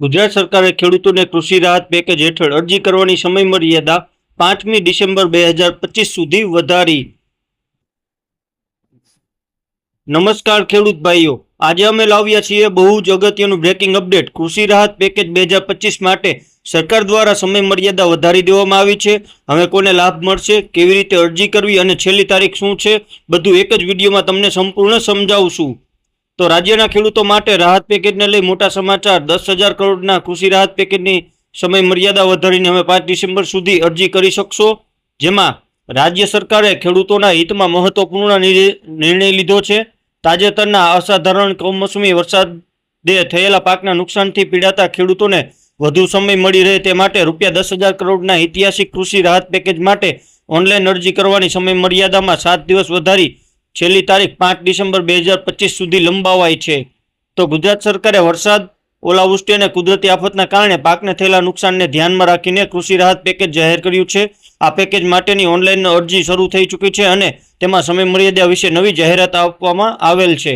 ગુજરાત સરકારે ખેડૂતોને કૃષિ રાહત પેકેજ હેઠળ અરજી કરવાની સમય મર્યાદા પાંચમી ડિસેમ્બર બે હજાર પચીસ સુધી વધારી. નમસ્કાર ખેડૂત ભાઈઓ, આજે અમે લાવ્યા છીએ બહુ જ અગત્યનું બ્રેકિંગ અપડેટ કૃષિ રાહત પેકેજ બે હજાર પચીસ માટે સરકાર દ્વારા સમય મર્યાદા વધારી દેવામાં આવી છે. હવે કોને લાભ મળશે, કેવી રીતે અરજી કરવી અને છેલ્લી તારીખ શું છે, બધું એક જ વિડીયોમાં તમને સંપૂર્ણ સમજાવશું તો રાજ્યના ખેડૂતો માટે રાહત પેકેજને લઈ મોટા સમાચાર. દસ હજાર કરોડના કૃષિ રાહત પેકેજની સમય મર્યાદા વધારીને હવે પાંચ ડિસેમ્બર સુધી અરજી કરી શકશો, જેમાં રાજ્ય સરકારે ખેડૂતોના હિતમાં મહત્વપૂર્ણ નિર્ણય લીધો છે. તાજેતરના અસાધારણ કમોસમી વરસાદે થયેલા પાકના નુકસાનથી પીડાતા ખેડૂતોને વધુ સમય મળી રહે તે માટે રૂપિયા દસ હજાર કરોડના ઐતિહાસિક કૃષિ રાહત પેકેજ માટે ઓનલાઈન અરજી કરવાની સમય મર્યાદામાં સાત દિવસ વધારી છેલ્લી તારીખ પાંચ ડિસેમ્બર બે હજાર પચીસ સુધી લંબાવાઈ છે. તો ગુજરાત સરકારે વરસાદ, ઓલાવૃષ્ટિ અને કુદરતી આફતના કારણે પાકને થયેલા નુકસાનને ધ્યાનમાં રાખીને કૃષિ રાહત પેકેજ જાહેર કર્યું છે. આ પેકેજ માટેની ઓનલાઈન અરજી શરૂ થઈ ચૂકી છે અને તેમાં સમયમર્યાદા વિશે નવી જાહેરાત આપવામાં આવેલ છે.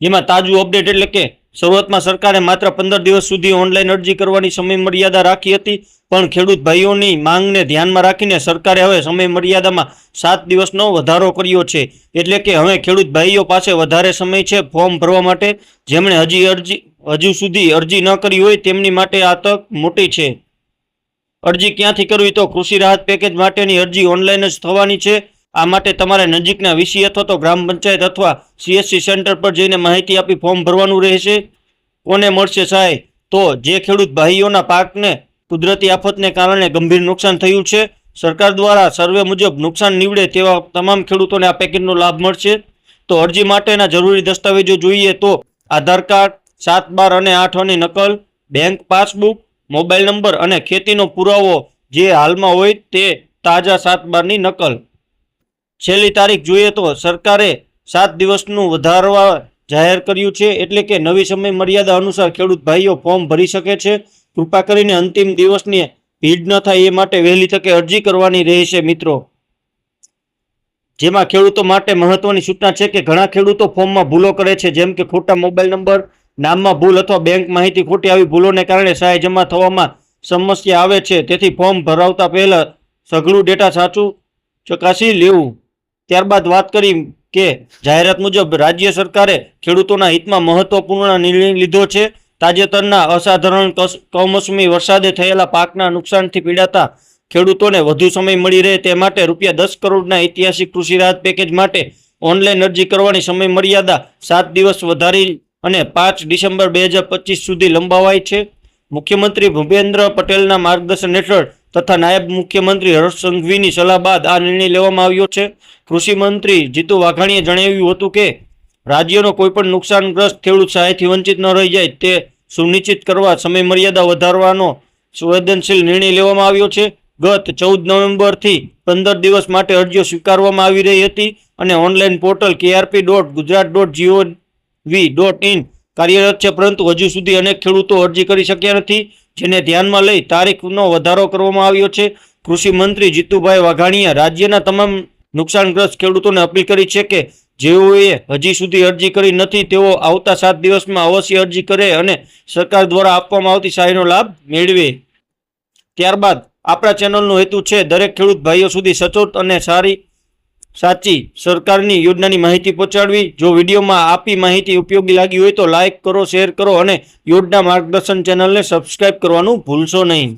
જેમાં તાજું અપડેટ એટલે કે શરૂઆતમાં સરકારે માત્ર પંદર દિવસ સુધી ઓનલાઈન અરજી કરવાની સમયમર્યાદા રાખી હતી. પણ ખેડૂત ભાઈઓની માંગને ધ્યાનમાં રાખીને સરકારે હવે સમય મર્યાદામાં સાત દિવસનો વધારો કર્યો છે. એટલે કે હવે ખેડૂત ભાઈઓ પાસે વધારે સમય છે ફોર્મ ભરવા માટે. જેમણે હજી અરજી, હજુ સુધી અરજી ન કરી હોય તેમની માટે આ તક મોટી છે. અરજી ક્યાંથી કરવી તો કૃષિ રાહત પેકેજ માટેની અરજી ઓનલાઈન જ થવાની છે. આ માટે તમારે નજીકના વીસી અથવા તો ગ્રામ પંચાયત અથવા સીએસસી સેન્ટર પર જઈને માહિતી આપી ફોર્મ ભરવાનું રહેશે. કોને મળશે સહાય તો જે ખેડૂત ભાઈઓના પાકને કુદરતી આફતને કારણે ગંભીર નુકસાન થયું છે. સરકાર દ્વારા સર્વે મુજબ નુકસાન નીવડે તેવા તમામ ખેડૂતોને આ પેકેજનો લાભ મળશે. તો અરજી માટેના જરૂરી દસ્તાવેજો જોઈએ તો આધાર કાર્ડ, સાત બાર અને આઠની નકલ, બેંક પાસબુક, મોબાઈલ નંબર અને ખેતીનો પુરાવો જે હાલમાં હોય તે તાજા સાત બારની નકલ. છેલ્લી તારીખ જોઈએ તો સરકારે સાત દિવસનું વધારવા જાહેર કર્યું છે એટલે કે નવી સમય મર્યાદા અનુસાર ખેડૂત ભાઈઓ ફોર્મ ભરી શકે છે. કૃપા કરીને અંતિમ દિવસની ભીડ ન થાય એ માટે વહેલી તકે અરજી કરવાની રહેશે, મિત્રો. જેમાં ખેડૂતો માટે મહત્વની સૂચના છે કે ઘણા ખેડૂતો ફોર્મમાં ભૂલો કરે છે, જેમ કે ખોટા મોબાઈલ નંબર, નામમાં ભૂલ અથવા બેંક માહિતી ખોટી આવી ભૂલોને કારણે સહાય જમા થવામાં સમસ્યા આવે છે. તેથી ફોર્મ ભરાવતા પહેલાં સઘળું ડેટા સાચું ચકાસી લેવું. ત્યારબાદ વાત કરી કે જાહેરાત મુજબ રાજ્ય સરકારે ખેડૂતોના હિતમાં મહત્વપૂર્ણ નિર્ણય લીધો છે. તાજેતરના અસાધારણ કમોસમી વરસાદે થયેલા પાકના નુકસાનથી પીડાતા ખેડૂતોને વધુ સમય મળી રહે તે માટે રૂપિયા દસ કરોડના ઐતિહાસિક કૃષિ રાહત પેકેજ માટે ઓનલાઈન અરજી કરવાની સમય મર્યાદા સાત દિવસ વધારી અને પાંચ ડિસેમ્બર બે હજાર પચીસ સુધી લંબાવાઈ છે. મુખ્યમંત્રી ભૂપેન્દ્ર પટેલના માર્ગદર્શન હેઠળ તથા નાયબ મુખ્યમંત્રી હર્ષ સંઘવીની સલાહ બાદ આ નિર્ણય લેવામાં આવ્યો છે. કૃષિ મંત્રી જીતુ વાઘાણીએ જણાવ્યું હતું કે રાજ્યનો કોઈપણ નુકસાનગ્રસ્ત ખેડૂત સહાયથી વંચિત ન રહી જાય તે સુનિશ્ચિત કરવા સમયમર્યાદા વધારવાનો સંવેદનશીલ નિર્ણય લેવામાં આવ્યો છે. ગત ચૌદ નવેમ્બરથી પંદર દિવસ માટે અરજીઓ સ્વીકારવામાં આવી રહી હતી અને online portal KRP dot Gujarat dot GOV dot in કાર્યરત છે, પરંતુ હજુ સુધી અનેક ખેડૂતો અરજી કરી શક્યા નથી, જેને ધ્યાનમાં લઈ તારીખનો વધારો કરવામાં આવ્યો છે. કૃષિ મંત્રી જીતુભાઈ વાઘાણીએ રાજ્યના તમામ નુકસાનગ્રસ્ત ખેડૂતોને અપીલ કરી છે કે જેઓએ હજી સુધી અરજી કરી નથી, તેઓ આવતા સાત દિવસમાં અવશ્ય અરજી કરે અને સરકાર દ્વારા આપવામાં આવતી સહાયનો લાભ મેળવે. ત્યારબાદ આપણા ચેનલનો હેતુ છે દરેક ખેડૂત ભાઈઓ સુધી સચોટ અને સારી, સાચી સરકારની યોજનાની માહિતી પહોંચાડવી. જો વિડીયોમાં આપી માહિતી ઉપયોગી લાગી હોય તો લાઇક કરો, શેર કરો અને યોજના માર્ગદર્શન ચેનલને સબસ્ક્રાઇબ કરવાનું ભૂલશો નહીં.